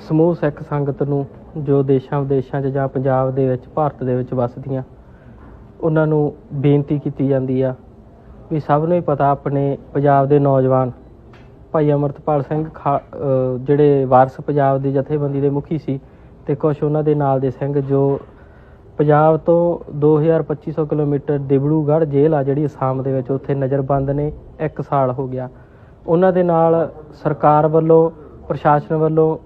ਸਮੂਹ ਸਿੱਖ ਸੰਗਤ ਨੂੰ ਜੋ ਦੇਸ਼ਾਂ ਵਿਦੇਸ਼ਾਂ 'ਚ ਜਾਂ ਪੰਜਾਬ ਦੇ ਵਿੱਚ, ਭਾਰਤ ਦੇ ਵਿੱਚ ਵੱਸਦੀਆਂ, ਉਹਨਾਂ ਨੂੰ ਬੇਨਤੀ ਕੀਤੀ ਜਾਂਦੀ ਆ ਵੀ ਸਭ ਨੂੰ ਹੀ ਪਤਾ ਆਪਣੇ ਪੰਜਾਬ ਦੇ ਨੌਜਵਾਨ, ਭਾਈ ਅਮਰਤਪਾਲ ਸਿੰਘ ਖਾ- ਜਿਹੜੇ ਵਾਰਸ ਪੰਜਾਬ ਦੀ ਜਥੇਬੰਦੀ ਦੇ ਮੁਖੀ ਸੀ ਤੇ ਕੁਝ ਉਹਨਾਂ ਦੇ ਨਾਲ ਦੇ ਸਿੰਘ ਜੋ ਪੰਜਾਬ ਤੋਂ 2250 ਕਿਲੋਮੀਟਰ ਦਿਬੜੂਗੜ੍ਹ ਜੇਲ੍ਹ ਆ ਜਿਹੜੀ ਅਸਾਮ ਦੇ ਵਿੱਚ, ਉੱਥੇ ਨਜ਼ਰਬੰਦ ਨੇ 1 ਸਾਲ ਹੋ ਗਿਆ। ਉਹਨਾਂ ਦੇ ਨਾਲ ਸਰਕਾਰ ਵੱਲੋਂ, ਪ੍ਰਸ਼ਾਸਨ ਵੱਲੋਂ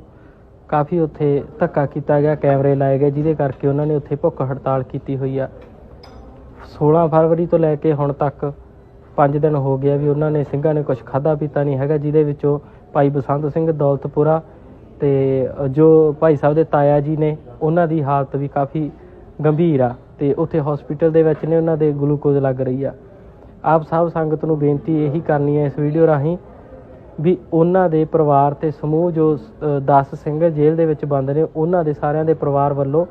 ਕਾਫੀ ਉੱਥੇ ਧੱਕਾ ਕੀਤਾ ਗਿਆ, ਕੈਮਰੇ ਲਾਏ ਗਏ, ਜਿਹਦੇ ਕਰਕੇ ਉਹਨਾਂ ਨੇ ਉੱਥੇ ਭੁੱਖ ਹੜਤਾਲ ਕੀਤੀ ਹੋਈ ਆ। 16 ਫਰਵਰੀ ਤੋਂ ਲੈ ਕੇ ਹੁਣ ਤੱਕ 5 ਦਿਨ ਹੋ ਗਿਆ ਵੀ ਉਹਨਾਂ ਨੇ ਸਿੰਘਾਂ ਨੇ ਕੁਝ ਖਾਦਾ ਪੀਤਾ ਨਹੀਂ ਹੈਗਾ, ਜਿਹਦੇ ਵਿੱਚੋਂ ਭਾਈ ਬਸੰਤ ਸਿੰਘ ਦੌਲਤਪੁਰਾ ਤੇ ਜੋ ਭਾਈ ਸਾਹਿਬ ਦੇ ਤਾਇਆ ਜੀ ਨੇ, ਉਹਨਾਂ ਦੀ ਹਾਲਤ ਵੀ ਕਾਫੀ ਗੰਭੀਰ ਆ ਤੇ ਉੱਥੇ ਹਸਪੀਟਲ ਦੇ ਵਿੱਚ ਨੇ, ਉਹਨਾਂ ਦੇ ਗਲੂਕੋਜ਼ ਲੱਗ ਰਹੀ ਆ। ਆਪ ਸਭ ਸੰਗਤ ਨੂੰ ਬੇਨਤੀ ਇਹੀ ਕਰਨੀ ਹੈ ਇਸ ਵੀਡੀਓ ਰਾਹੀਂ ਵੀ ਉਹਨਾਂ ਦੇ ਪਰਿਵਾਰ ਤੇ ਸਮੂਹ ਜੋ 10 ਸਿੰਘ ਜੇਲ੍ਹ ਦੇ ਵਿੱਚ ਬੰਦ ਨੇ, ਉਹਨਾਂ ਦੇ ਸਾਰਿਆਂ ਦੇ ਪਰਿਵਾਰ ਵੱਲੋਂ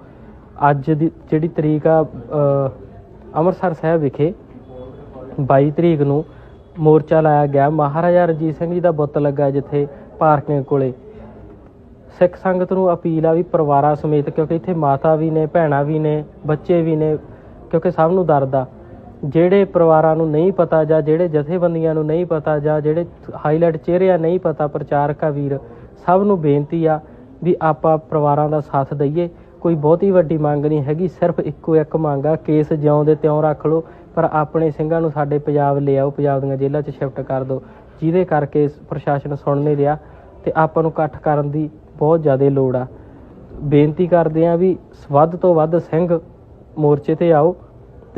ਅੱਜ ਦੀ, ਜਿਹੜੀ ਤਰੀਕ ਆ ਅੰਮ੍ਰਿਤਸਰ ਸਾਹਿਬ ਵਿਖੇ 22 ਤਰੀਕ ਨੂੰ ਮੋਰਚਾ ਲਾਇਆ ਗਿਆ। ਮਹਾਰਾਜਾ ਰਣਜੀਤ ਸਿੰਘ ਜੀ ਦਾ ਬੁੱਤ ਲੱਗਾ ਜਿੱਥੇ ਪਾਰਕਿੰਗ ਕੋਲੇ। ਸਿੱਖ ਸੰਗਤ ਨੂੰ ਅਪੀਲ ਆ ਵੀ ਪਰਿਵਾਰਾਂ ਸਮੇਤ, ਕਿਉਂਕਿ ਇੱਥੇ ਮਾਤਾ ਵੀ ਨੇ, ਭੈਣਾਂ ਵੀ ਨੇ, ਬੱਚੇ ਵੀ ਨੇ, ਕਿਉਂਕਿ ਸਭ ਨੂੰ ਦਰਦ ਆ। ਜਿਹੜੇ ਪਰਿਵਾਰਾਂ ਨੂੰ ਨਹੀਂ ਪਤਾ ਜਾਂ ਜਿਹੜੇ ਜਥੇਬੰਦੀਆਂ ਨੂੰ ਨਹੀਂ ਪਤਾ ਜਾਂ ਜਿਹੜੇ ਹਾਈਲਾਈਟ ਚਿਹਰੇ ਆ ਨਹੀਂ ਪਤਾ ਪ੍ਰਚਾਰਕ ਆ ਵੀਰ, ਸਭ ਨੂੰ ਬੇਨਤੀ ਆ ਵੀ ਆਪਾਂ ਪਰਿਵਾਰਾਂ ਦਾ ਸਾਥ ਦਈਏ। ਕੋਈ ਬਹੁਤੀ ਵੱਡੀ ਮੰਗ ਨਹੀਂ ਹੈਗੀ, ਸਿਰਫ ਇੱਕੋ ਇੱਕ ਮੰਗ ਆ, ਕੇਸ ਜਿਉਂ ਦੇ ਤਿਉਂ ਰੱਖ ਲਓ, ਪਰ ਆਪਣੇ ਸਿੰਘਾਂ ਨੂੰ ਸਾਡੇ ਪੰਜਾਬ ਲਿਆਓ ਪੰਜਾਬ ਦੀਆਂ ਜੇਲ੍ਹਾਂ 'ਚ ਸ਼ਿਫਟ ਕਰ ਦਿਓ, ਜਿਹਦੇ ਕਰਕੇ ਪ੍ਰਸ਼ਾਸਨ ਸੁਣ ਨਹੀਂ ਰਿਹਾ ਤੇ ਆਪਾਂ ਨੂੰ ਇਕੱਠ ਕਰਨ ਦੀ ਬਹੁਤ ਜ਼ਿਆਦਾ ਲੋੜ ਆ। ਬੇਨਤੀ ਕਰਦੇ ਆ ਵੀ ਵੱਧ ਤੋਂ ਵੱਧ ਸਿੰਘ ਮੋਰਚੇ ਤੇ ਆਓ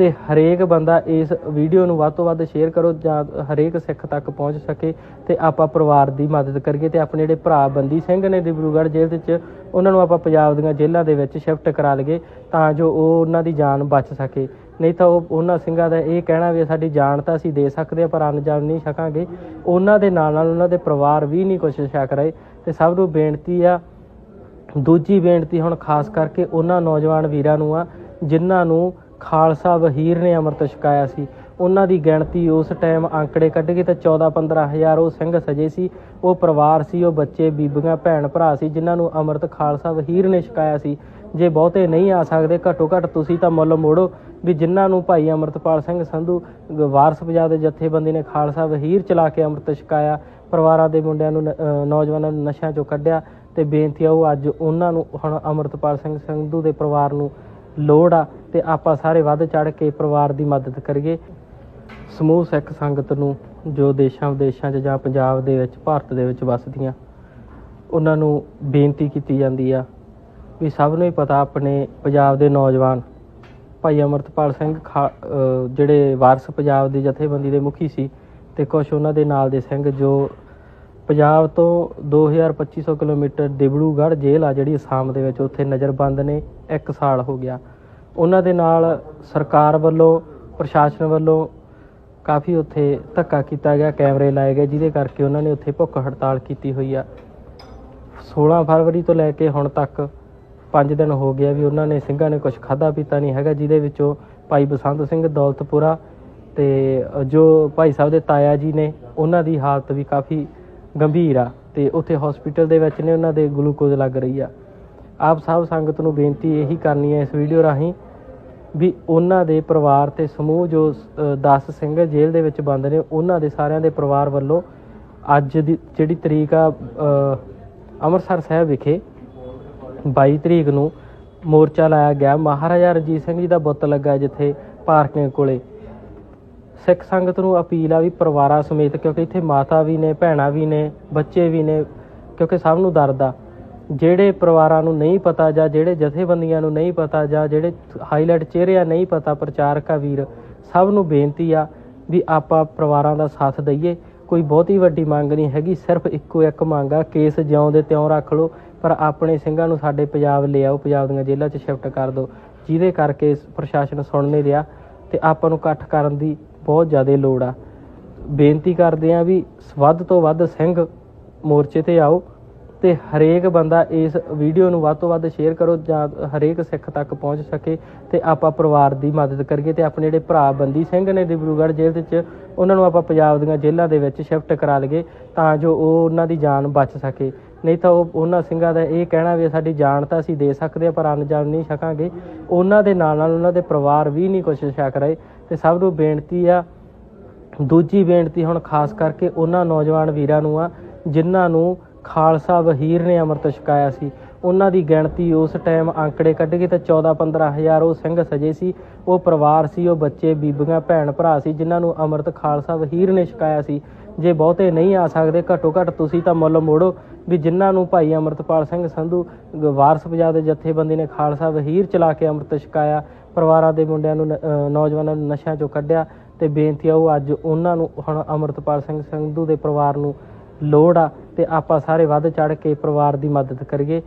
ਤੇ ਹਰੇਕ ਬੰਦਾ ਇਸ ਵੀਡੀਓ ਨੂੰ ਵੱਧ ਤੋਂ ਵੱਧ ਸ਼ੇਅਰ ਕਰੋ ਜਾਂ ਹਰੇਕ ਸਿੱਖ ਤੱਕ ਪਹੁੰਚ ਸਕੇ ਤੇ ਆਪਾਂ ਪਰਿਵਾਰ ਦੀ ਮਦਦ ਕਰੀਏ ਤੇ ਆਪਣੇ ਜਿਹੜੇ ਭਰਾ ਬੰਦੀ ਸਿੰਘ ਨੇ ਡਿਬਰੂਗੜ੍ਹ ਜੇਲ੍ਹ ਦੇ ਵਿੱਚ, ਉਹਨਾਂ ਨੂੰ ਆਪਾਂ ਪੰਜਾਬ ਦੀਆਂ ਜੇਲ੍ਹਾਂ ਦੇ ਵਿੱਚ ਸ਼ਿਫਟ ਕਰਾ ਲਈਏ ਤਾਂ ਜੋ ਉਹ ਉਹਨਾਂ ਦੀ ਜਾਨ ਬਚ ਸਕੇ। ਨਹੀਂ ਤਾਂ ਉਹ ਉਹਨਾਂ ਸਿੰਘਾਂ ਦਾ ਇਹ ਕਹਿਣਾ ਵੀ ਸਾਡੀ ਜਾਨ ਤਾਂ ਅਸੀਂ ਦੇ ਸਕਦੇ ਆ ਪਰ ਅਣਜਾਨ ਨਹੀਂ ਛਕਾਂਗੇ। ਉਹਨਾਂ ਦੇ ਨਾਲ ਨਾਲ ਉਹਨਾਂ ਦੇ ਪਰਿਵਾਰ ਵੀ ਨਹੀਂ ਕੁਛ ਛਕ ਰਹੇ ਤੇ ਸਭ ਨੂੰ ਬੇਨਤੀ ਆ, ਦੂਜੀ ਬੇਨਤੀ ਹੁਣ ਖਾਸ ਕਰਕੇ ਉਹਨਾਂ ਨੌਜਵਾਨ ਵੀਰਾਂ ਨੂੰ ਆ, ਜਿਨ੍ਹਾਂ ਨੂੰ ਖਾਲਸਾ ਵਹੀਰ ਨੇ ਅੰਮ੍ਰਿਤ ਛਕਾਇਆ ਸੀ। ਉਹਨਾਂ ਦੀ ਗਿਣਤੀ ਉਸ ਟਾਈਮ ਅੰਕੜੇ ਕੱਢ ਕੇ ਤਾਂ 14 15000 ਉਹ ਸਿੰਘ ਸਜੇ ਸੀ। ਉਹ ਪਰਿਵਾਰ ਸੀ, ਉਹ ਬੱਚੇ, ਬੀਬੀਆਂ, ਭੈਣ ਭਰਾ ਸੀ, ਜਿਨ੍ਹਾਂ ਨੂੰ ਅੰਮ੍ਰਿਤ ਖਾਲਸਾ ਵਹੀਰ ਨੇ ਛਕਾਇਆ ਸੀ। ਜੇ ਬਹੁਤੇ ਨਹੀਂ ਆ ਸਕਦੇ ਘੱਟੋ ਘੱਟ ਤੁਸੀਂ ਤਾਂ ਮੁੱਲ ਮੋੜੋ ਵੀ ਜਿਨ੍ਹਾਂ ਨੂੰ ਭਾਈ ਅਮਰਤਪਾਲ ਸਿੰਘ ਸੰਧੂ ਵਾਰਸ ਪੰਜਾਬ ਦੇ ਜਥੇਬੰਦੀ ਨੇ ਖਾਲਸਾ ਵਹੀਰ ਚਲਾ ਕੇ ਅੰਮ੍ਰਿਤ ਛਕਾਇਆ। ਪਰਿਵਾਰਾਂ ਦੇ ਮੁੰਡਿਆਂ ਨੂੰ ਨੌਜਵਾਨਾਂ ਨੂੰ ਨਸ਼ਿਆਂ ਚੋਂ ਕੱਢਿਆ ਤੇ ਬੇਨਤੀ ਆ ਉਹ ਅੱਜ ਉਹਨਾਂ ਨੂੰ ਹੁਣ ਅਮਰਤਪਾਲ ਸਿੰਘ ਸੰਧੂ ਦੇ ਪਰਿਵਾਰ ਨੂੰ ਲੋੜ ਆ। ਤੇ ਆਪਾਂ ਸਾਰੇ ਵੱਧ ਚੜ ਕੇ ਪਰਿਵਾਰ ਦੀ ਮਦਦ ਕਰੀਏ। ਸਮੂਹ ਸਿੱਖ ਸੰਗਤ ਨੂੰ ਜੋ ਦੇਸ਼ਾਂ ਵਿਦੇਸ਼ਾਂ 'ਚ ਜਾਂ ਪੰਜਾਬ ਦੇ ਵਿੱਚ, ਭਾਰਤ ਦੇ ਵਿੱਚ ਵੱਸਦੀਆਂ, ਉਹਨਾਂ ਨੂੰ ਬੇਨਤੀ ਕੀਤੀ ਜਾਂਦੀ ਆ ਵੀ ਸਭ ਨੂੰ ਹੀ ਪਤਾ ਆਪਣੇ ਪੰਜਾਬ ਦੇ ਨੌਜਵਾਨ, ਭਾਈ ਅਮਰਤਪਾਲ ਸਿੰਘ ਖਾ- ਅਹ, ਜਿਹੜੇ ਵਾਰਸ ਪੰਜਾਬ ਦੀ ਜਥੇਬੰਦੀ ਦੇ ਮੁਖੀ ਸੀ ਤੇ ਕੁਝ ਉਹਨਾਂ ਦੇ ਨਾਲ ਦੇ ਸਿੰਘ ਜੋ ਪੰਜਾਬ ਤੋਂ 2250 ਕਿਲੋਮੀਟਰ ਦਿਬੜੂਗੜ੍ਹ ਜੇਲ੍ਹ ਆ ਜਿਹੜੀ ਅਸਾਮ ਦੇ ਵਿੱਚ, ਉੱਥੇ ਨਜ਼ਰਬੰਦ ਨੇ 1 ਸਾਲ ਹੋ ਗਿਆ। ਉਹਨਾਂ ਦੇ ਨਾਲ ਸਰਕਾਰ ਵੱਲੋਂ, ਪ੍ਰਸ਼ਾਸਨ ਵੱਲੋਂ ਕਾਫੀ ਉੱਥੇ ਧੱਕਾ ਕੀਤਾ ਗਿਆ, ਕੈਮਰੇ ਲਾਏ ਗਏ, ਜਿਹਦੇ ਕਰਕੇ ਉਹਨਾਂ ਨੇ ਉੱਥੇ ਭੁੱਖ ਹੜਤਾਲ ਕੀਤੀ ਹੋਈ ਆ। 16 ਫਰਵਰੀ ਤੋਂ ਲੈ ਕੇ ਹੁਣ ਤੱਕ 5 ਦਿਨ ਹੋ ਗਿਆ ਵੀ ਉਹਨਾਂ ਨੇ ਸਿੰਘਾਂ ਨੇ ਕੁਝ ਖਾਦਾ ਪੀਤਾ ਨਹੀਂ ਹੈਗਾ, ਜਿਹਦੇ ਵਿੱਚੋਂ ਭਾਈ ਬਸੰਤ ਸਿੰਘ ਦੌਲਤਪੁਰਾ ਤੇ ਜੋ ਭਾਈ ਸਾਹਿਬ ਦੇ ਤਾਇਆ ਜੀ ਨੇ, ਉਹਨਾਂ ਦੀ ਹਾਲਤ ਵੀ ਕਾਫੀ ਗੰਭੀਰ ਆ ਤੇ ਉੱਥੇ ਹਸਪੀਟਲ ਦੇ ਵਿੱਚ ਨੇ, ਉਹਨਾਂ ਦੇ ਗਲੂਕੋਜ਼ ਲੱਗ ਰਹੀ ਆ। ਆਪ ਸਭ ਸੰਗਤ ਨੂੰ ਬੇਨਤੀ ਇਹੀ ਕਰਨੀ ਹੈ ਇਸ ਵੀਡੀਓ ਰਾਹੀਂ ਵੀ ਉਹਨਾਂ ਦੇ ਪਰਿਵਾਰ ਤੇ ਸਮੂਹ ਜੋ 10 ਸਿੰਘ ਜੇਲ੍ਹ ਦੇ ਵਿੱਚ ਬੰਦ ਨੇ, ਉਹਨਾਂ ਦੇ ਸਾਰਿਆਂ ਦੇ ਪਰਿਵਾਰ ਵੱਲੋਂ ਅੱਜ ਦੀ, ਜਿਹੜੀ ਤਰੀਕ ਆ ਅੰਮ੍ਰਿਤਸਰ ਸਾਹਿਬ ਵਿਖੇ 22 ਤਰੀਕ ਨੂੰ ਮੋਰਚਾ ਲਾਇਆ ਗਿਆ। ਮਹਾਰਾਜਾ ਰਣਜੀਤ ਸਿੰਘ ਜੀ ਦਾ ਬੁੱਤ ਲੱਗਾ ਜਿੱਥੇ ਪਾਰਕਿੰਗ ਕੋਲੇ। ਸਿੱਖ ਸੰਗਤ ਨੂੰ ਅਪੀਲ ਆ ਵੀ ਪਰਿਵਾਰਾਂ ਸਮੇਤ, ਕਿਉਂਕਿ ਇੱਥੇ ਮਾਤਾ ਵੀ ਨੇ, ਭੈਣਾਂ ਵੀ ਨੇ, ਬੱਚੇ ਵੀ ਨੇ, ਕਿਉਂਕਿ ਸਭ ਨੂੰ ਦਰਦ ਆ। ਜਿਹੜੇ ਪਰਿਵਾਰਾਂ ਨੂੰ ਨਹੀਂ ਪਤਾ ਜਾਂ ਜਿਹੜੇ ਜਥੇਬੰਦੀਆਂ ਨੂੰ ਨਹੀਂ ਪਤਾ ਜਾਂ ਜਿਹੜੇ ਹਾਈਲਾਈਟ ਚਿਹਰਿਆਂ ਆ ਨਹੀਂ ਪਤਾ ਪ੍ਰਚਾਰਕ ਆ ਵੀਰ, ਸਭ ਨੂੰ ਬੇਨਤੀ ਆ ਵੀ ਆਪਾਂ ਪਰਿਵਾਰਾਂ ਦਾ ਸਾਥ ਦਈਏ। ਕੋਈ ਬਹੁਤੀ ਵੱਡੀ ਮੰਗ ਨਹੀਂ ਹੈਗੀ, ਸਿਰਫ ਇੱਕੋ ਇੱਕ ਮੰਗ ਆ, ਕੇਸ ਜਿਉਂ ਦੇ ਤਿਉਂ ਰੱਖ ਲਓ, ਪਰ ਆਪਣੇ ਸਿੰਘਾਂ ਨੂੰ ਸਾਡੇ ਪੰਜਾਬ ਲਿਆਓ ਪੰਜਾਬ ਦੀਆਂ ਜੇਲ੍ਹਾਂ 'ਚ ਸ਼ਿਫਟ ਕਰ ਦਿਓ, ਜਿਹਦੇ ਕਰਕੇ ਪ੍ਰਸ਼ਾਸਨ ਸੁਣ ਨਹੀਂ ਰਿਹਾ ਤੇ ਆਪਾਂ ਨੂੰ ਇਕੱਠ ਕਰਨ ਦੀ ਬਹੁਤ ਜ਼ਿਆਦਾ ਲੋੜ ਆ। ਬੇਨਤੀ ਕਰਦੇ ਆ ਵੀ ਵੱਧ ਤੋਂ ਵੱਧ ਸਿੰਘ ਮੋਰਚੇ ਤੇ ਆਓ ਤੇ ਹਰੇਕ ਬੰਦਾ ਇਸ ਵੀਡੀਓ ਨੂੰ ਵੱਧ ਤੋਂ ਵੱਧ ਸ਼ੇਅਰ ਕਰੋ ਜਾਂ ਹਰੇਕ ਸਿੱਖ ਤੱਕ ਪਹੁੰਚ ਸਕੇ ਤੇ ਆਪਾਂ ਪਰਿਵਾਰ ਦੀ ਮਦਦ ਕਰੀਏ ਤੇ ਆਪਣੇ ਜਿਹੜੇ ਭਰਾ ਬੰਦੀ ਸਿੰਘ ਨੇ ਡਿਬਰੂਗੜ੍ਹ ਜੇਲ੍ਹ ਦੇ ਵਿੱਚ, ਉਹਨਾਂ ਨੂੰ ਆਪਾਂ ਪੰਜਾਬ ਦੀਆਂ ਜੇਲ੍ਹਾਂ ਦੇ ਵਿੱਚ ਸ਼ਿਫਟ ਕਰਾ ਲਈਏ ਤਾਂ ਜੋ ਉਹ ਉਹਨਾਂ ਦੀ ਜਾਨ ਬਚ ਸਕੇ। ਨਹੀਂ ਤਾਂ ਉਹ ਉਹਨਾਂ ਸਿੰਘਾਂ ਦਾ ਇਹ ਕਹਿਣਾ ਵੀ ਸਾਡੀ ਜਾਨ ਤਾਂ ਅਸੀਂ ਦੇ ਸਕਦੇ ਆ ਪਰ ਅਣਜਾਣ ਨਹੀਂ ਛਕਾਂਗੇ। ਉਹਨਾਂ ਦੇ ਨਾਲ ਨਾਲ ਉਹਨਾਂ ਦੇ ਪਰਿਵਾਰ ਵੀ ਨਹੀਂ ਕੁਛ ਛਕ ਰਹੇ। ਤੇ ਸਭ ਨੂੰ ਬੇਨਤੀ ਆ, ਦੂਜੀ ਬੇਨਤੀ ਹੁਣ ਖਾਸ ਕਰਕੇ ਉਹਨਾਂ ਨੌਜਵਾਨ ਵੀਰਾਂ ਨੂੰ ਆ, ਜਿਨ੍ਹਾਂ ਨੂੰ ਖਾਲਸਾ ਵਹੀਰ ਨੇ ਅੰਮ੍ਰਿਤ ਛਕਾਇਆ ਸੀ। ਉਹਨਾਂ ਦੀ ਗਿਣਤੀ ਉਸ ਟਾਈਮ ਅੰਕੜੇ ਕੱਢ ਕੇ ਤਾਂ 14 15000 ਉਹ ਸਿੰਘ ਸਜੇ ਸੀ। ਉਹ ਪਰਿਵਾਰ ਸੀ, ਉਹ ਬੱਚੇ, ਬੀਬੀਆਂ, ਭੈਣ ਭਰਾ ਸੀ, ਜਿਨ੍ਹਾਂ ਨੂੰ ਅੰਮ੍ਰਿਤ ਖਾਲਸਾ ਵਹੀਰ ਨੇ ਛਕਾਇਆ ਸੀ। ਜੇ ਬਹੁਤੇ ਨਹੀਂ ਆ ਸਕਦੇ, ਘੱਟੋ ਘੱਟ ਤੁਸੀਂ ਤਾਂ ਮੁੱਲ ਮੋੜੋ ਵੀ ਜਿਨ੍ਹਾਂ ਨੂੰ ਭਾਈ ਅਮਰਤਪਾਲ ਸਿੰਘ ਸੰਧੂ ਵਾਰਸ ਪੰਜਾਬ ਦੇ ਜਥੇਬੰਦੀ ਨੇ ਖਾਲਸਾ ਵਹੀਰ ਚਲਾ ਕੇ ਅੰਮ੍ਰਿਤ ਛਕਾਇਆ। ਪਰਿਵਾਰਾਂ ਦੇ ਮੁੰਡਿਆਂ ਨੂੰ ਨੌਜਵਾਨਾਂ ਨੂੰ ਨਸ਼ਿਆਂ ਚੋਂ ਕੱਢਿਆ ਤੇ ਬੇਨਤੀ ਆ ਉਹ ਅੱਜ ਉਹਨਾਂ ਨੂੰ ਹੁਣ ਅਮਰਤਪਾਲ ਸਿੰਘ ਸੰਧੂ ਦੇ ਪਰਿਵਾਰ ਨੂੰ ਲੋੜ ਆ ਅਤੇ ਆਪਾਂ ਸਾਰੇ ਵੱਧ ਚੜ੍ਹ ਕੇ ਪਰਿਵਾਰ ਦੀ ਮਦਦ ਕਰੀਏ।